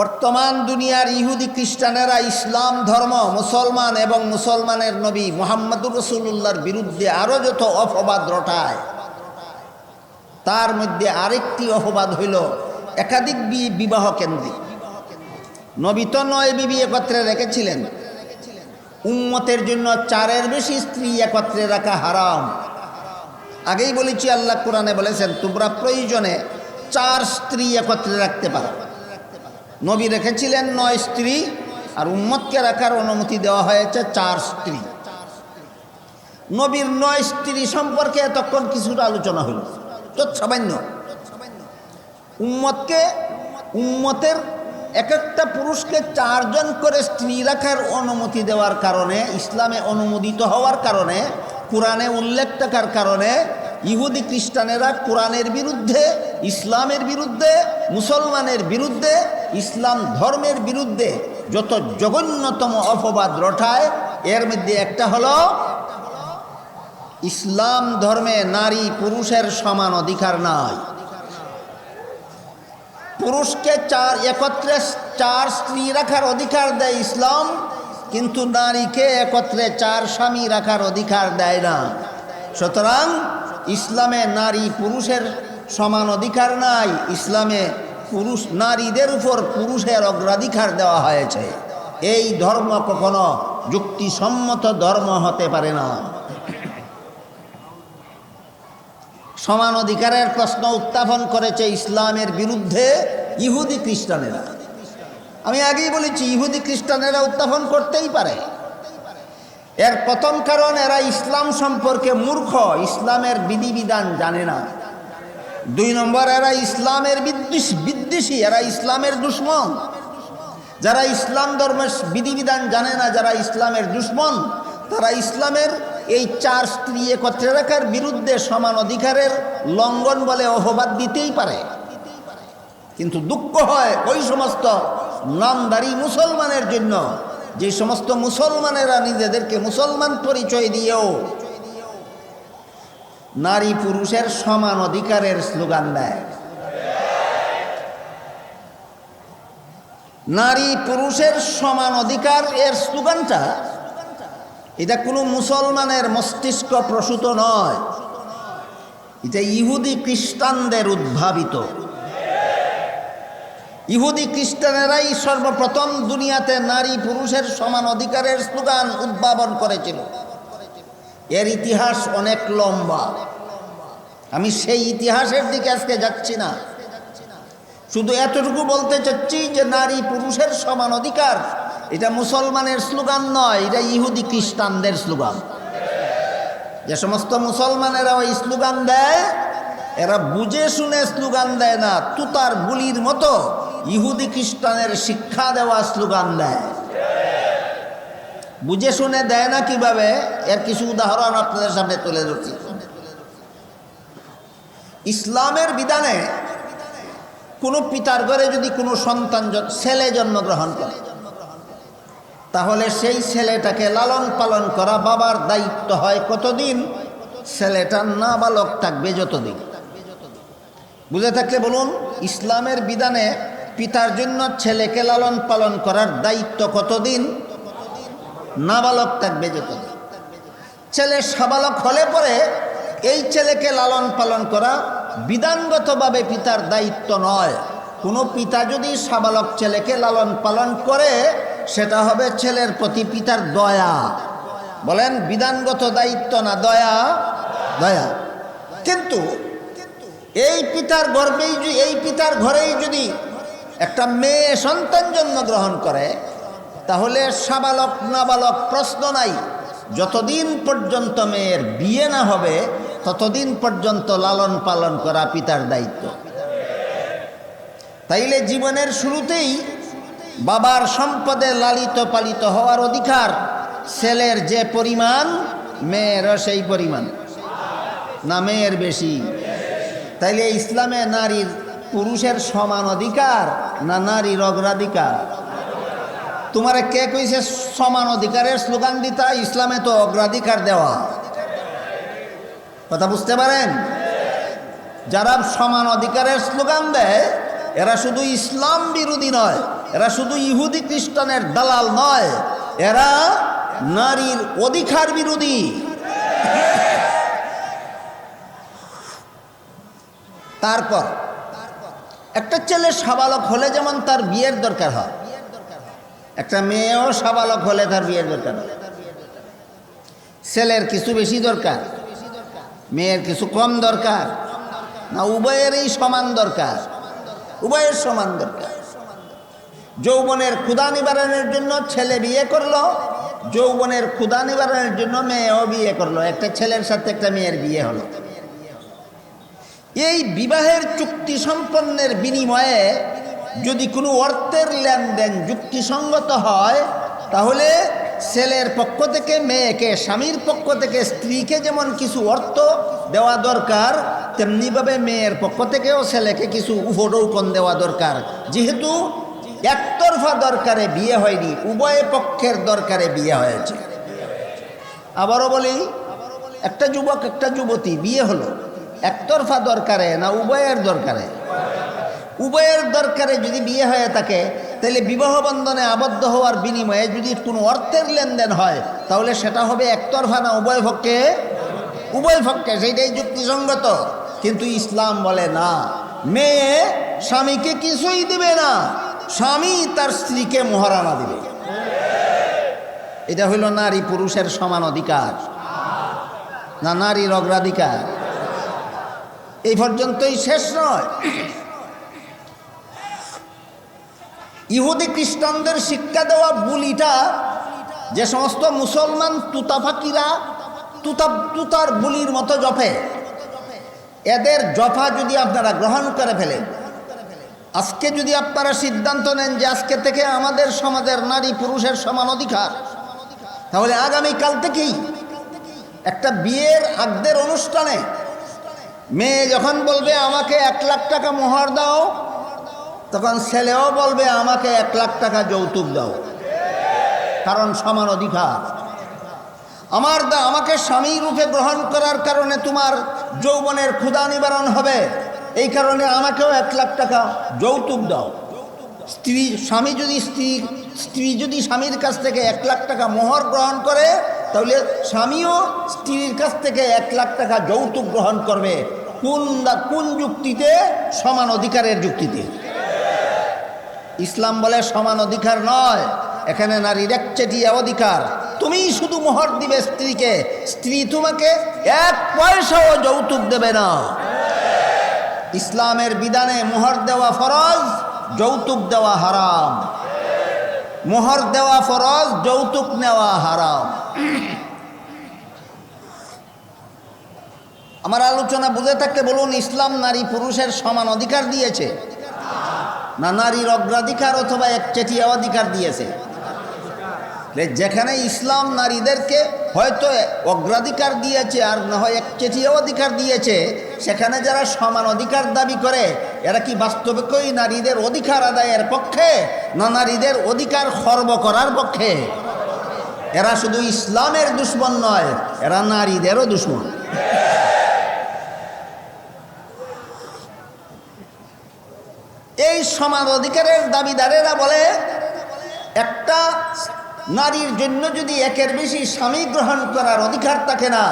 বর্তমান দুনিয়ার ইহুদি খ্রিস্টানেরা ইসলাম ধর্ম, মুসলমান এবং মুসলমানের নবী মোহাম্মদুর রসুল্লাহর বিরুদ্ধে আরও যত অপবাদ রটায়, তার মধ্যে আরেকটি অপবাদ হইল একাধিক বিবাহ কেন্দ্রিক নবী তো নয় বিবি একত্রে রেখেছিলেন। উম্মতের জন্য চারের বেশি স্ত্রী একত্রে রাখা হারাম। আগেই বলেছি, আল্লাহ কোরআনে বলেছেন, তোমরা প্রয়োজনে চার স্ত্রী একত্রে রাখতে পারো। নবী রেখেছিলেন নয় স্ত্রী, আর উম্মতকে রাখার অনুমতি দেওয়া হয়েছে চার স্ত্রী। নবীর নয় স্ত্রী সম্পর্কে এতক্ষণ কিছুটা আলোচনা হল। তো সামান্য উম্মতকে, উম্মতের এক একটা পুরুষকে চারজন করে স্ত্রী রাখার অনুমতি দেওয়ার কারণে, ইসলামে অনুমোদিত হওয়ার কারণে, কোরআনে উল্লেখ থাকার কারণে, ইহুদি খ্রিস্টানেরা কোরআনের বিরুদ্ধে, ইসলামের বিরুদ্ধে, মুসলমানের বিরুদ্ধে ইসলাম ধর্মের বিরুদ্ধে যত জঘন্যতম অপবাদ রটায়, এর মধ্যে একটা হলো, ইসলাম ধর্মে নারী পুরুষের সমান অধিকার নাই। পুরুষকে চার, একত্রে চার স্ত্রী রাখার অধিকার দেয় ইসলাম, কিন্তু নারীকে একত্রে চার স্বামী রাখার অধিকার দেয় না। সুতরাং ইসলামে নারী পুরুষের সমান অধিকার নাই, ইসলামে পুরুষ, নারীদের উপর পুরুষের অগ্রাধিকার দেওয়া হয়েছে। এই ধর্ম কখনো যুক্তিসম্মত ধর্ম হতে পারে না। সমান অধিকারের প্রশ্ন উত্থাপন করেছে ইসলামের বিরুদ্ধে ইহুদি খ্রিস্টানেরা। আমি আগেই বলেছি, ইহুদি খ্রিস্টানেরা উত্থাপন করতেই পারে। এর প্রথম কারণ, এরা ইসলাম সম্পর্কে মূর্খ, ইসলামের বিধিবিধান জানে না। দুই নম্বর, এরা ইসলামের বিদ্বেষ, বিদ্বেষী, এরা ইসলামের দুশ্মন। যারা ইসলাম ধর্মের বিধিবিধান জানে না, যারা ইসলামের দুশ্মন, তারা ইসলামের এই চার স্ত্রী একত্রে রাখার বিরুদ্ধে সমান অধিকারের লঙ্ঘন বলে অহবাদ দিতেই পারে। কিন্তু দুঃখ হয় ওই সমস্ত নামদারি মুসলমানের জন্য। যে সমস্ত মুসলমানেরা নিজেদেরকে মুসলমান পরিচয় দিয়েও নারী পুরুষের সমান অধিকারের স্লোগান দেয়। নারী পুরুষের সমান অধিকার এর স্লোগানটা, এটা কোনো মুসলমানের মস্তিষ্ক প্রসূত নয়। এটা ইহুদি খ্রিস্টানদের উদ্ভাবিত। ইহুদি খ্রিস্টানেরাই সর্বপ্রথম দুনিয়াতে নারী পুরুষের সমান অধিকারের স্লোগান উদ্ভাবন করেছিল। এর ইতিহাস অনেক লম্বা। আমি সেই ইতিহাসের দিকে আজকে যাচ্ছি না। শুধু এতটুকু বলতে চাচ্ছি যে নারী পুরুষের সমান অধিকার, এটা মুসলমানের স্লোগান নয়, এটা ইহুদি খ্রিস্টানদের স্লোগান। যে সমস্ত মুসলমানেরা ওই স্লোগান দেয়, এরা বুঝে শুনে স্লোগান দেয় না, তুতার গুলির মতো ইহুদি খ্রিস্টানের শিক্ষা দেওয়া স্লোগান দেয়। বুঝে শুনে দেয় না কীভাবে? এর কিছু উদাহরণ আপনাদের সামনে তুলে ধরছি। ইসলামের বিধানে কোনো পিতার ঘরে যদি কোনো সন্তান ছেলে জন্মগ্রহণ করে, তাহলে সেই ছেলেটাকে লালন পালন করা বাবার দায়িত্ব হয় কতদিন? ছেলেটা নাবালক থাকবে যতদিন। বুঝে থাকলে বলুন, ইসলামের বিধানে পিতার জন্য ছেলেকে লালন পালন করার দায়িত্ব কতদিন? নাবালক থাকবে যতদিন ছেলে সাবালক হলে পরে এই ছেলেকে লালন পালন করা বিধানগতভাবে পিতার দায়িত্ব নয়। কোনো পিতা যদি সাবালক ছেলেকে লালন পালন করে, সেটা হবে ছেলের প্রতি পিতার দয়া। বলেন, বিধানগত দায়িত্ব না দয়া? দয়া। কিন্তু এই পিতার গর্বেই এই পিতার ঘরেই যদি একটা মেয়ে সন্তান জন্মগ্রহণ করে তাহলে সাবালক নাবালক প্রশ্ন নাই। যতদিন পর্যন্ত মেয়ের বিয়ে না হবে, ততদিন পর্যন্ত লালন পালন করা পিতার দায়িত্ব। তাইলে জীবনের শুরুতেই বাবার সম্পদে লালিত পালিত হওয়ার অধিকার, ছেলের যে পরিমাণ, মেয়েরও সেই পরিমাণ। না মেয়ের বেশি। তাইলে ইসলামে নারীর পুরুষের সমান অধিকার, না নারীর অগ্রাধিকার? তোমার কে কইছে? সমান অধিকারের স্লোগান দিতা, ইসলামে তো অগ্রাধিকার দেওয়া। কথা বুঝতে পারেন? যারা সমান অধিকারের স্লোগান দেয়, এরা শুধু ইসলাম বিরোধী নয়, এরা শুধু ইহুদি খ্রিস্টানের দালাল নয়, এরা নারীর অধিকার বিরোধী। তারপর, একটা ছেলে সাবালক হলে যেমন তার বিয়ের দরকার হয় একটা মেয়েও সাবালক হলে তার বিয়ের দরকার ছেলের কিছু বেশি দরকার, মেয়ের কিছু কম দরকার, না উভয়েরই সমান দরকার, উভয়ের সমান দরকার। যৌবনের ক্ষুদা নিবারণের জন্য ছেলে বিয়ে করল, যৌবনের ক্ষুদা নিবারণের জন্য মেয়েও বিয়ে করল, একটা ছেলের সাথে একটা মেয়ের বিয়ে হলো। এই বিবাহের চুক্তি সম্পন্নের বিনিময়ে যদি কোনো অর্থের লেনদেন যুক্তিসঙ্গত হয়, তাহলে ছেলের পক্ষ থেকে, মেয়েকে, স্বামীর পক্ষ থেকে, স্ত্রীকে যেমন কিছু অর্থ দেওয়া দরকার, তেমনিভাবে মেয়ের পক্ষ থেকেও ছেলেকে কিছু উপরৌকন দেওয়া দরকার। যেহেতু একতরফা দরকারে বিয়ে হয়নি, উভয় পক্ষের দরকারে বিয়ে হয়েছে। আবারও বলি, একটা যুবক, একটা যুবতী, বিয়ে হলো। একতরফা দরকারে না উভয়ের দরকারে? উভয়ের দরকারে যদি বিয়ে হয়ে থাকে, তাহলে বিবাহ বন্ধনে আবদ্ধ হওয়ার বিনিময়ে যদি কোনো অর্থের লেনদেন হয়, তাহলে সেটা হবে একতরফা না উভয় পক্ষে? উভয় পক্ষে, সেইটাই যুক্তিসঙ্গত। কিন্তু ইসলাম বলে না, মেয়ে স্বামীকে কিছুই দিবে না, স্বামী তার স্ত্রীকে মহারানা দিবে। এটা হইল নারী পুরুষের সমান অধিকার, না নারীর অগ্রাধিকার এই পর্যন্তই শেষ নয়। ইহুদি খ্রিস্টানদের শিক্ষা দেওয়া বুলিটা, যে সমস্ত মুসলমান তুতাফাকিরা তুতা, তুতার বুলির মতো জপে। এদের জফা যদি আপনারা গ্রহণ করে ফেলেন, আজকে যদি আপনারা সিদ্ধান্ত নেন যে আজকে থেকে আমাদের সমাজের নারী পুরুষের সমান অধিকার, তাহলে আগামীকাল থেকেই একটা বিয়ের আগদের অনুষ্ঠানে মেয়ে যখন বলবে, আমাকে এক লাখ টাকা মোহর দাও তখন ছেলেও বলবে, আমাকে এক লাখ টাকা যৌতুক দাও। কারণ সমান অধিকার। আমার দা, আমাকে স্বামী রূপে গ্রহণ করার কারণে তোমার যৌবনের ক্ষুধা নিবারণ হবে। এই কারণে আমাকেও এক লাখ টাকা যৌতুক দাও। স্ত্রী, স্বামী যদি স্ত্রী স্ত্রী যদি স্বামীর কাছ থেকে এক লাখ টাকা মোহর গ্রহণ করে, তাহলে স্বামীও স্ত্রীর কাছ থেকে এক লাখ টাকা যৌতুক গ্রহণ করবে। কোন কোন যুক্তিতে? সমান অধিকারের যুক্তিতে। ইসলাম বলে সমান অধিকার নয়, এখানে নারীর একচেটিয়া অধিকার। তুমি শুধু মোহর দিবে স্ত্রীকে, স্ত্রী তোমাকে এক পয়সাও যৌতুক দেবে না। ইসলামের বিধানে মোহর দেওয়া ফরজ, যৌতুক দেওয়া হারাম। মোহর দেওয়া ফরজ, যৌতুক নেওয়া হারাম। আমার আলোচনা বুঝে থাকতে বলুন, ইসলাম নারী পুরুষের সমান অধিকার দিয়েছে। না নারীর অগ্রাধিকার অথবা এক একচেটিয়া অধিকার দিয়েছে। যেখানে ইসলাম নারীদেরকে হয়তো অগ্রাধিকার দিয়েছে আর না হয় এক একচেটিয়া অধিকার দিয়েছে, সেখানে যারা সমান অধিকার দাবি করে, এরা কি বাস্তবিকই নারীদের অধিকার আদায়ের পক্ষে না নারীদের অধিকার খর্ব করার পক্ষে? এরা শুধু ইসলামের দুশ্মন নয়, এরা নারীদেরও দুশ্মন। এই সমান অধিকারের দাবিদারেরা বলে, একটা নারীর জন্য যদি একের বেশি স্বামী গ্রহণ করার অধিকার থাকে না,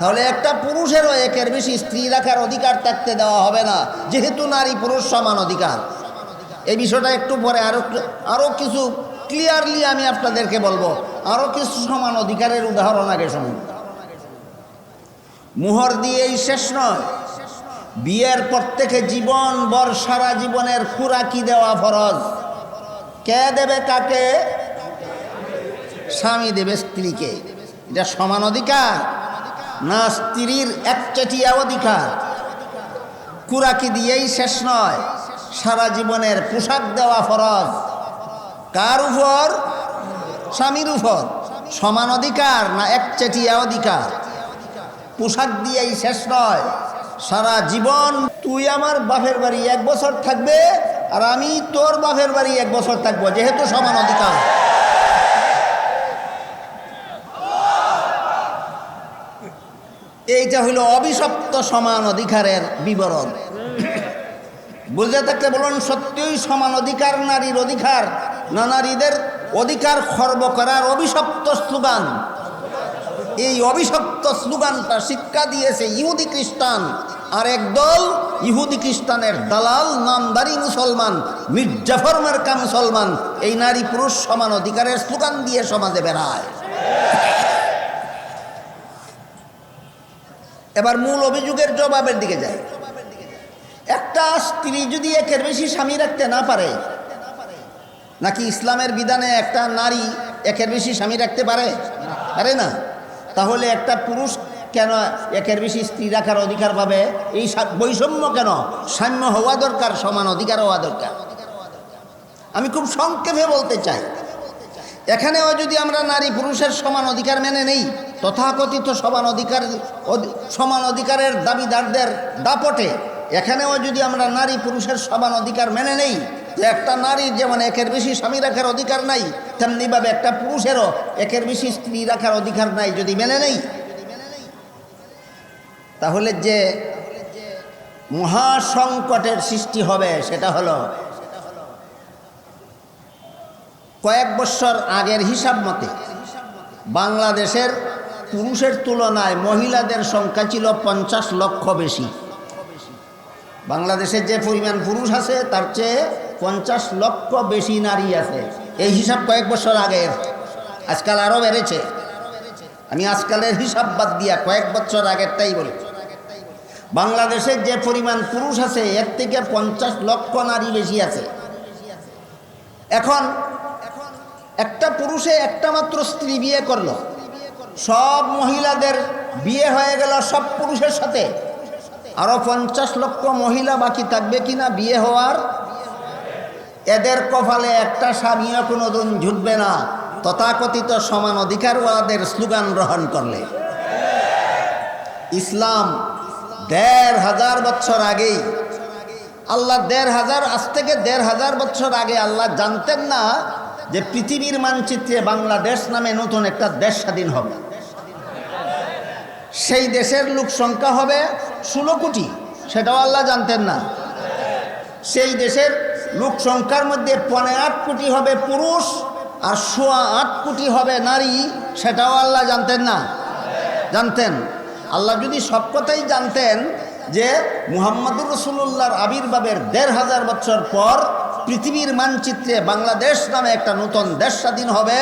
তাহলে একটা পুরুষেরও একের বেশি স্ত্রী রাখার অধিকার থাকতে দেওয়া হবে না, যেহেতু নারী পুরুষ সমান অধিকার। এই বিষয়টা একটু পরে আরও আরও কিছু ক্লিয়ারলি আমি আপনাদেরকে বলব। আরও কিছু সমান অধিকারের উদাহরণ আগে শুনুন। মুহর দিয়েই শেষ নয়। বিয়ের পর থেকে জীবন বর সারা জীবনের খুরাকি দেওয়া ফরজ। কে দেবে কাকে? স্বামী দেবে স্ত্রীকে। এটা সমান অধিকার না স্ত্রীর একচেটিয়া অধিকার? কুরাকি দিয়েই শেষ নয়, সারা জীবনের পোশাক দেওয়া ফরজ। কার উপর? স্বামীর উপর। সমান অধিকার না একচেটিয়া অধিকার? পোশাক দিয়েই শেষ নয় সারা জীবন তুই আমার বাপের বাড়ি এক বছর থাকবে আর আমি তোর বাপের বাড়ি এক বছর থাকব, যেহেতু সমান অধিকার। এইটা হইল অভিশপ্ত সমান অধিকারের বিবরণ। বুঝে থাকলে বলুন, সত্যিই সমান অধিকার নারীর অধিকার না নারীদের অধিকার খর্ব করার অভিশপ্ত স্লোগান? এই অভিশপ্ত স্লোগানটা শিক্ষা দিয়েছে ইহুদি খ্রিস্টান। আর একদল ইহুদি খ্রিস্টানের দালাল, নামদারি মুসলমান মির্জাফর মার্কা মুসলমান, এই নারী পুরুষ সমান অধিকারের স্লোগান দিয়ে সমাজে বেড়ায়। এবার মূল অভিযোগের জবাবের দিকে যায় একটা স্ত্রী যদি একের বেশি স্বামী রাখতে না পারে, নাকি ইসলামের বিধানে একটা নারী একের বেশি স্বামী রাখতে পারে? পারে না। তাহলে একটা পুরুষ কেন একের বেশি স্ত্রী রাখার অধিকার পাবে? এই বৈষম্য কেন? সাম্য হওয়া দরকার, সমান অধিকার হওয়া দরকার। আমি খুব সংক্ষেপে বলতে চাই। এখানেও যদি আমরা নারী পুরুষের সমান অধিকার মেনে নেই, তথাকথিত সমান অধিকার, অধি- সমান অধিকারের দাবিদারদের দাপটে, এখানেও যদি আমরা নারী পুরুষের সমান অধিকার মেনে নেই যে একটা নারীর যেমন একের বেশি স্বামী রাখার অধিকার নাই, তেমনিভাবে একটা পুরুষেরও একের বেশি স্ত্রী রাখার অধিকার নাই, যদি মেনে নেই। তাহলে যে মহাসংকটের সৃষ্টি হবে সেটা হলো, কয়েক বছর আগের হিসাব মতে বাংলাদেশের পুরুষের তুলনায় মহিলাদের সংখ্যা ছিল পঞ্চাশ লক্ষ বেশি। বাংলাদেশের যে পরিমাণ পুরুষ আছে, তার চেয়ে পঞ্চাশ লক্ষ বেশি নারী আছে। এই হিসাব কয়েক বছর আগের আজকাল আরও বেড়েছে। আমি আজকালের হিসাব বাদ দিয়া কয়েক বছর আগেরটাই বলি। বাংলাদেশের যে পরিমাণ পুরুষ আছে, এর থেকে পঞ্চাশ লক্ষ নারী বেশি আছে। এখন একটা পুরুষে একটা মাত্র স্ত্রী বিয়ে করল। সব মহিলাদের বিয়ে হয়ে গেল সব পুরুষের সাথে। আরও পঞ্চাশ লক্ষ মহিলা বাকি থাকবে কিনা বিয়ে হওয়ার এদের কপালে একটা স্বামীও কোনো দিন ঝুটবে না। তথাকথিত সমান অধিকারওয়ালাদের স্লোগান গ্রহণ করলে। ইসলাম দেড় হাজার বছর আগেই, আল্লাহ দেড় হাজার, আজ থেকে দেড় হাজার বছর আগে আল্লাহ জানতেন না যে পৃথিবীর মানচিত্রে বাংলাদেশ নামে নতুন একটা দেশ স্বাধীন হবে। সেই দেশের লোক সংখ্যা হবে ষোলো কোটি, সেটাও আল্লাহ জানতেন না। সেই দেশের লোক সংখ্যার মধ্যে পনে আট কোটি হবে পুরুষ আর সোয়া আট কোটি হবে নারী, সেটাও আল্লাহ জানতেন না। জানতেন। আল্লাহ যদি সব কথাই জানতেন যে মুহাম্মদুর রসুল্লাহর আবির্ভাবের দেড় হাজার বছর পর পৃথিবীর মানচিত্রে বাংলাদেশ নামে একটা নতুন দেশ স্বাধীন হবে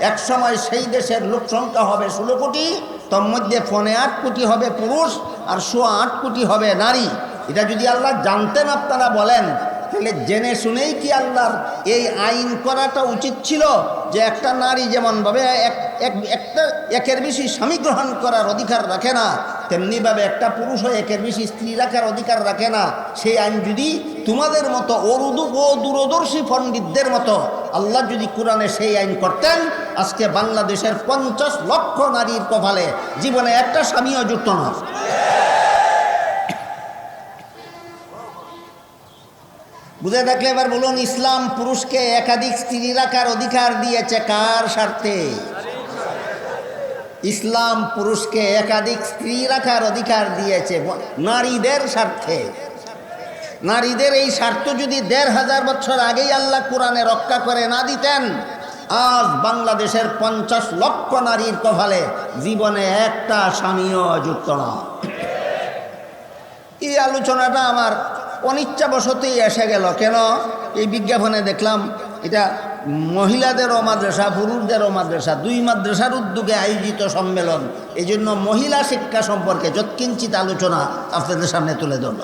এক সময় সেই দেশের লোক সংখ্যা হবে ষোলো কোটি, তোর মধ্যে পনে আট কোটি হবে পুরুষ আর সোয়া আট কোটি হবে নারী। এটা যদি আল্লাহ জানতেন, আপনারা বলেন তাহলে জেনে শুনেই কি আল্লাহর এই আইন করাটা উচিত ছিল যে একটা নারী যেমনভাবে এক, এক- একটা, একের বেশি স্বামী গ্রহণ করার অধিকার রাখে না, তেমনিভাবে একটা পুরুষও একের বেশি স্ত্রী রাখার অধিকার রাখে না। সেই আইন যদি তোমাদের মতো অরুদু ও দূরদর্শী পণ্ডিতদের মতো আল্লাহ যদি কোরআনে সেই আইন করতেন, আজকে বাংলাদেশের পঞ্চাশ লক্ষ নারীর কপালে জীবনে একটা স্বামীও জুটত না। বুঝে থাকলে এবার বলুন, ইসলাম পুরুষকে একাধিক স্ত্রী রাখার অধিকার দিয়েছে কার স্বার্থে? ইসলাম পুরুষকে একাধিক স্ত্রী রাখার অধিকার দিয়েছে নারীদের স্বার্থে। নারীদের এই স্বার্থ যদি দেড় হাজার বছর আগেই আল্লাহ কোরআনে রক্ষা করে না দিতেন, আজ বাংলাদেশের পঞ্চাশ লক্ষ নারীর কপালে জীবনে একটা স্বামীও যুক্ত না। এই আলোচনাটা আমার অনিচ্ছাবশতই এসে গেল। কেন? এই বিজ্ঞাপনে দেখলাম, এটা মহিলাদেরও মাদ্রাসা, পুরুষদেরও মাদ্রাসা, দুই মাদ্রাসার উদ্যোগে আয়োজিত সম্মেলন। এই জন্য মহিলা শিক্ষা সম্পর্কে যৎকিঞ্চিত আলোচনা আপনাদের সামনে তুলে ধরল